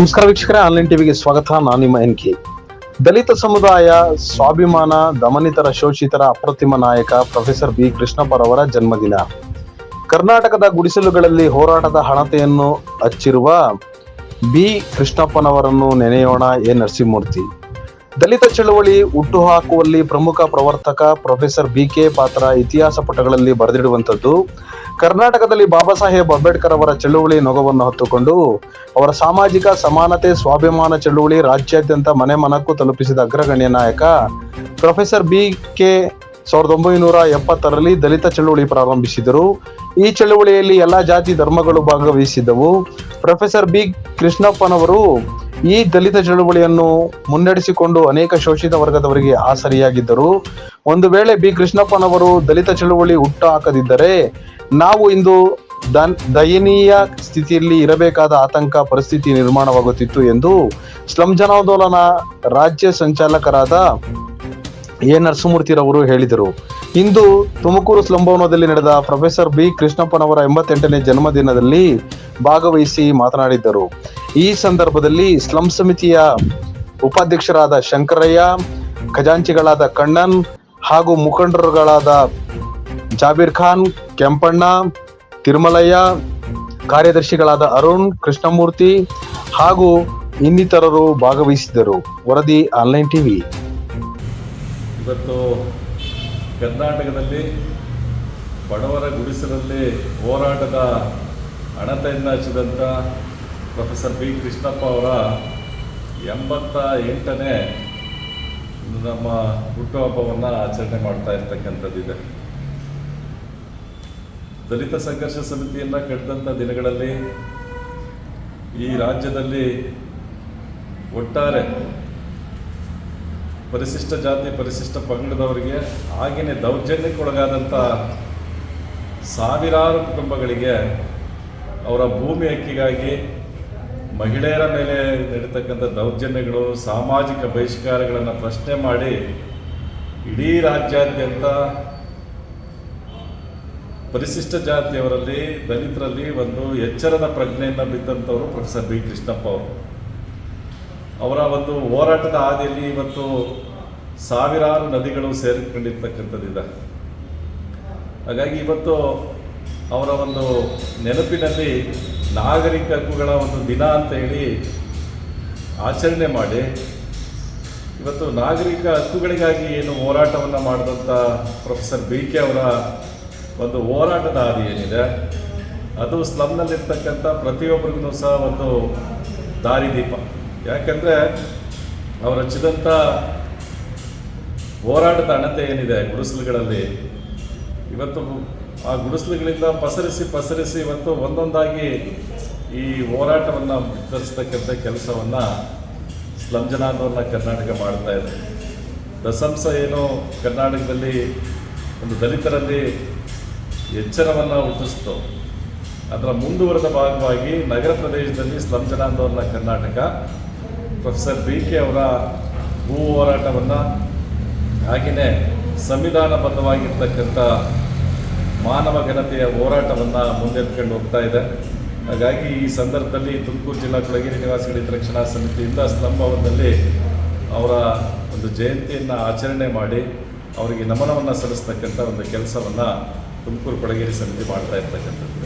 ನಮಸ್ಕಾರ ವೀಕ್ಷಕರ, ಆನ್ಲೈನ್ ಟಿವಿಗೆ ಸ್ವಾಗತ. ನಾನು ನಿಮ್ಮ ಎನ್ ಕೆ. ದಲಿತ ಸಮುದಾಯ ಸ್ವಾಭಿಮಾನ, ದಮನಿತರ, ಶೋಷಿತರ, ಅಪ್ರತಿಮ ನಾಯಕ ಪ್ರೊಫೆಸರ್ ಬಿ. ಕೃಷ್ಣಪ್ಪರವರ ಜನ್ಮದಿನ. ಕರ್ನಾಟಕದ ಗುಡಿಸಲುಗಳಲ್ಲಿ ಹೋರಾಟದ ಹಣತೆಯನ್ನು ಹಚ್ಚಿರುವ ಬಿ. ಕೃಷ್ಣಪ್ಪನವರನ್ನು ನೆನೆಯೋಣ, ಎ. ನರಸಿಂಹಮೂರ್ತಿ. ದಲಿತ ಚಳವಳಿ ಹುಟ್ಟುಹಾಕುವಲ್ಲಿ ಪ್ರಮುಖ ಪ್ರವರ್ತಕ ಪ್ರೊಫೆಸರ್ ಬಿ ಕೆ ಪಾತ್ರ ಇತಿಹಾಸ ಪುಟಗಳಲ್ಲಿ ಬರೆದಿಡುವಂಥದ್ದು. ಕರ್ನಾಟಕದಲ್ಲಿ ಬಾಬಾ ಸಾಹೇಬ್ ಅಂಬೇಡ್ಕರ್ ಅವರ ಚಳುವಳಿ ನೊಗವನ್ನು ಹೊತ್ತುಕೊಂಡು ಅವರ ಸಾಮಾಜಿಕ ಸಮಾನತೆ, ಸ್ವಾಭಿಮಾನ ಚಳುವಳಿ, ರಾಜ್ಯಾದ್ಯಂತ ಮನೆ ಮನಕ್ಕೂ ತಲುಪಿಸಿದ ಅಗ್ರಗಣ್ಯ ನಾಯಕ ಪ್ರೊಫೆಸರ್ ಬಿ ಕೆ ಸಾವಿರದ ಒಂಬೈನೂರ ಎಪ್ಪತ್ತರಲ್ಲಿ ದಲಿತ ಚಳುವಳಿ ಪ್ರಾರಂಭಿಸಿದರು. ಈ ಚಳುವಳಿಯಲ್ಲಿ ಎಲ್ಲ ಜಾತಿ ಧರ್ಮಗಳು ಭಾಗವಹಿಸಿದ್ದವು. ಪ್ರೊಫೆಸರ್ ಬಿ ಕೃಷ್ಣಪ್ಪನವರು ಈ ದಲಿತ ಚಳುವಳಿಯನ್ನು ಮುನ್ನಡೆಸಿಕೊಂಡು ಅನೇಕ ಶೋಷಿತ ವರ್ಗದವರಿಗೆ ಆಸರಿಯಾಗಿದ್ದರು. ಒಂದು ವೇಳೆ ಬಿ. ಕೃಷ್ಣಪ್ಪನವರು ದಲಿತ ಚಳುವಳಿ ಹುಟ್ಟು ಹಾಕದಿದ್ದರೆ ನಾವು ಇಂದು ದಯನೀಯ ಸ್ಥಿತಿಯಲ್ಲಿ ಇರಬೇಕಾದ ಆತಂಕ ಪರಿಸ್ಥಿತಿ ನಿರ್ಮಾಣವಾಗುತ್ತಿತ್ತು ಎಂದು ಸ್ಲಂ ಜನಾಂದೋಲನ ರಾಜ್ಯ ಸಂಚಾಲಕರಾದ ಎ. ನರಸಿಂಹಮೂರ್ತಿರವರು ಹೇಳಿದರು. ಇಂದು ತುಮಕೂರು ಸ್ಲಂ ಭವನದಲ್ಲಿ ನಡೆದ ಪ್ರೊಫೆಸರ್ ಬಿ. ಕೃಷ್ಣಪ್ಪನವರ ಎಂಬತ್ತೆಂಟನೇ ಜನ್ಮದಿನದಲ್ಲಿ ಭಾಗವಹಿಸಿ ಮಾತನಾಡಿದ್ದರು. ಈ ಸಂದರ್ಭದಲ್ಲಿ ಸ್ಲಂ ಸಮಿತಿಯ ಉಪಾಧ್ಯಕ್ಷರಾದ ಶಂಕರಯ್ಯ, ಖಜಾಂಚಿಗಳಾದ ಕಣ್ಣನ್ ಹಾಗೂ ಮುಖಂಡರುಗಳಾದ ಜಾಬೀರ್ ಖಾನ್, ಕೆಂಪಣ್ಣ, ತಿರುಮಲಯ್ಯ, ಕಾರ್ಯದರ್ಶಿಗಳಾದ ಅರುಣ್, ಕೃಷ್ಣಮೂರ್ತಿ ಹಾಗೂ ಇನ್ನಿತರರು ಭಾಗವಹಿಸಿದ್ದರು. ವರದಿ ಆನ್ಲೈನ್ ಟಿವಿ. ಇವತ್ತು ಕರ್ನಾಟಕದಲ್ಲಿ ಬಡವರ ಗುಡಿಸಲಲ್ಲಿ ಹೋರಾಟದ ಹಣತೆಯನ್ನು ಹಚ್ಚಿದಂಥ ಪ್ರೊಫೆಸರ್ ಬಿ ಕೃಷ್ಣಪ್ಪ ಅವರ ಎಂಬತ್ತ ಎಂಟನೇ ನಮ್ಮ ಹುಟ್ಟುಹಬ್ಬವನ್ನು ಆಚರಣೆ ಮಾಡ್ತಾ ಇರ್ತಕ್ಕಂಥದ್ದಿದೆ. ದಲಿತ ಸಂಘರ್ಷ ಸಮಿತಿಯನ್ನು ಕಟ್ಟಿದಂಥ ದಿನಗಳಲ್ಲಿ ಈ ರಾಜ್ಯದಲ್ಲಿ ಒಟ್ಟಾರೆ ಪರಿಶಿಷ್ಟ ಜಾತಿ, ಪರಿಶಿಷ್ಟ ಪಂಗಡದವರಿಗೆ ಆಗಿನ ದೌರ್ಜನ್ಯಕ್ಕೊಳಗಾದಂಥ ಸಾವಿರಾರು ಕುಟುಂಬಗಳಿಗೆ ಅವರ ಭೂಮಿ ಹಕ್ಕಿಗಾಗಿ ಮಹಿಳೆಯರ ಮೇಲೆ ನಡೀತಕ್ಕಂಥ ದೌರ್ಜನ್ಯಗಳು, ಸಾಮಾಜಿಕ ಬಹಿಷ್ಕಾರಗಳನ್ನು ಪ್ರಶ್ನೆ ಮಾಡಿ ಇಡೀ ರಾಜ್ಯಾದ್ಯಂತ ಪರಿಶಿಷ್ಟ ಜಾತಿಯವರಲ್ಲಿ, ದಲಿತರಲ್ಲಿ ಒಂದು ಎಚ್ಚರದ ಪ್ರಜ್ಞೆಯಿಂದ ಬಿದ್ದಂಥವರು ಪ್ರೊಫೆಸರ್ ಬಿ. ಕೃಷ್ಣಪ್ಪ ಅವರು. ಅವರ ಒಂದು ಹೋರಾಟದ ಹಾದಿಯಲ್ಲಿ ಇವತ್ತು ಸಾವಿರಾರು ನದಿಗಳು ಸೇರಿಕೊಂಡಿರ್ತಕ್ಕಂಥದ್ದಿದೆ. ಹಾಗಾಗಿ ಇವತ್ತು ಅವರ ಒಂದು ನೆನಪಿನಲ್ಲಿ ನಾಗರಿಕ ಹಕ್ಕುಗಳ ಒಂದು ದಿನ ಅಂತ ಹೇಳಿ ಆಚರಣೆ ಮಾಡಿ, ಇವತ್ತು ನಾಗರಿಕ ಹಕ್ಕುಗಳಿಗಾಗಿ ಏನು ಹೋರಾಟವನ್ನು ಮಾಡಿದಂಥ ಪ್ರೊಫೆಸರ್ ಬಿ ಕೆ ಅವರ ಒಂದು ಹೋರಾಟದ ಹಾದಿ ಏನಿದೆ, ಅದು ಸ್ಲಮ್ನಲ್ಲಿರ್ತಕ್ಕಂಥ ಪ್ರತಿಯೊಬ್ಬರಿಗೂ ಸಹ ಒಂದು ದಾರಿದೀಪ ಯಾಕಂದರೆ ಅವರು ಹಚ್ಚಿದಂಥ ಹೋರಾಟದ ಅಣತೆ ಏನಿದೆ ಗುಡಿಸಲುಗಳಲ್ಲಿ ಇವತ್ತು ಆ ಗುಡಿಸಲುಗಳಿಂದ ಪಸರಿಸಿ ಪಸರಿಸಿ ಇವತ್ತು ಒಂದೊಂದಾಗಿ ಈ ಹೋರಾಟವನ್ನು ವಿತರಿಸ್ತಕ್ಕಂಥ ಕೆಲಸವನ್ನು ಸ್ಲಂ ಜನಾಂದೋಲನ ಕರ್ನಾಟಕ ಮಾಡ್ತಾ ಇದೆ. ದಸಂಸ ಏನು ಕರ್ನಾಟಕದಲ್ಲಿ ಒಂದು ದಲಿತರಲ್ಲಿ ಎಚ್ಚರವನ್ನು ಹುಟ್ಟಿಸ್ತು. ಅದರ ಮುಂದುವರೆದ ಭಾಗವಾಗಿ ನಗರ ಪ್ರದೇಶದಲ್ಲಿ slum Karnataka professor B K ಅವರ ಭೂ ಹೋರಾಟವನ್ನು ಹಾಗೆಯೇ ಸಂವಿಧಾನಬದ್ಧವಾಗಿರ್ತಕ್ಕಂಥ ಮಾನವ ಘನತೆಯ ಹೋರಾಟವನ್ನು ಮುಂದೆತ್ಕೊಂಡು ಹೋಗ್ತಾ ಇದೆ. ಹಾಗಾಗಿ ಈ ಸಂದರ್ಭದಲ್ಲಿ ತುಮಕೂರು ಜಿಲ್ಲಾ ಕೊಳಗೇರಿ ನಿವಾಸಿಗಳ ಹಿತರಕ್ಷಣಾ ಸಮಿತಿಯಿಂದ ಸ್ತಂಭವನದಲ್ಲಿ ಅವರ ಒಂದು ಜಯಂತಿಯನ್ನು ಆಚರಣೆ ಮಾಡಿ ಅವರಿಗೆ ನಮನವನ್ನು ಸಲ್ಲಿಸ್ತಕ್ಕಂಥ ಒಂದು ಕೆಲಸವನ್ನು ತುಮಕೂರು ಕೊಳಗೇರಿ ಸಮಿತಿ ಮಾಡ್ತಾ ಇರ್ತಕ್ಕಂಥದ್ದು.